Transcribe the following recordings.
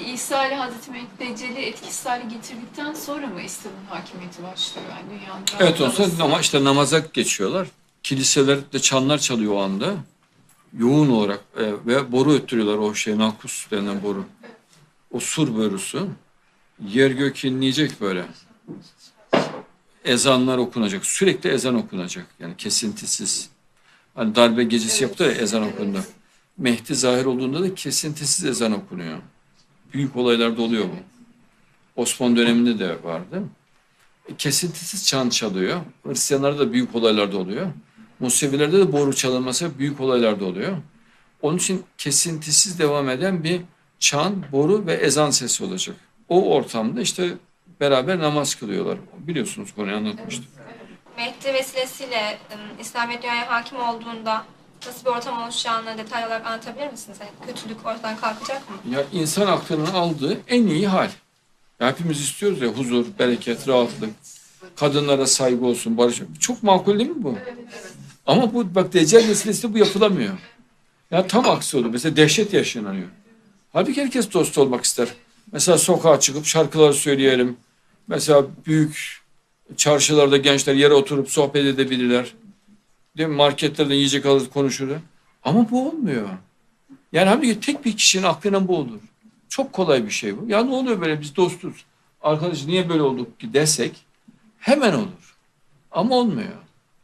İsa ile Hazreti Mehdi Deccal'i etkisiz hale getirdikten sonra mı İslam'ın hakimiyeti başlıyor? Yani dünyanın Evet olsa ama işte namaza geçiyorlar. Kiliselerde çanlar çalıyor o anda. Yoğun olarak e, ve boru öttürüyorlar o şey nakus denen boru. O sur borusu. Yer gök inleyecek böyle. Ezanlar okunacak. Sürekli ezan okunacak. Yani kesintisiz. Hani darbe gecesi yaptı ya ezan okundu. Mehdi zahir olduğunda da kesintisiz ezan okunuyor. Büyük olaylarda oluyor bu. Osmanlı döneminde de vardı kesintisiz çan çalıyor. Hristiyanlarda da büyük olaylarda oluyor. Musevilerde de boru çalınması büyük olaylarda oluyor. Onun için kesintisiz devam eden bir çan, boru ve ezan sesi olacak. O ortamda işte beraber namaz kılıyorlar. Biliyorsunuz konuyu anlatmıştım. Mehdi vesilesiyle ım, İslamiyet dünyaya hakim olduğunda nasıl bir ortam oluşacağını detaylı olarak anlatabilir misiniz? Hani kötülük ortadan kalkacak mı? Ya insan aklının aldığı en iyi hal. Ya hepimiz istiyoruz ya huzur, bereket, rahatlık. Kadınlara saygı olsun, barış. Çok makul değil mi bu? Ama bu bak Deccal meselesi bu yapılamıyor. Ya tam aksi oldu. Mesela dehşet yaşanıyor. Halbuki herkes dost olmak ister. Mesela sokağa çıkıp şarkılar söyleyelim. Mesela büyük çarşılarda gençler yere oturup sohbet edebilirler. Değil mi? Marketlerde yiyecek alır konuşurlar. Ama bu olmuyor. Yani halbuki tek bir kişinin aklına bu olur. Çok kolay bir şey bu. Ya ne oluyor böyle biz dostuz. Arkadaş niye böyle olduk ki desek hemen olur. Ama olmuyor.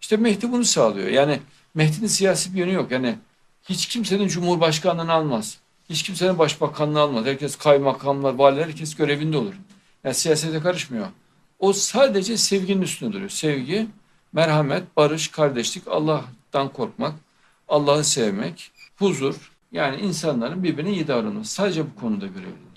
İşte Mehdi bunu sağlıyor. Yani Mehdi'nin siyasi bir yönü yok. Yani hiç kimsenin cumhurbaşkanlığını almaz. Hiç kimsenin başbakanlığı almaz. Herkes kaymakamlar, valiler herkes görevinde olur. Yani siyasete karışmıyor. O sadece sevginin üstünde duruyor. Sevgi, merhamet, barış, kardeşlik, Allah'tan korkmak, Allah'ı sevmek, huzur. Yani insanların birbirine iyi davranması. Sadece bu konuda görevli.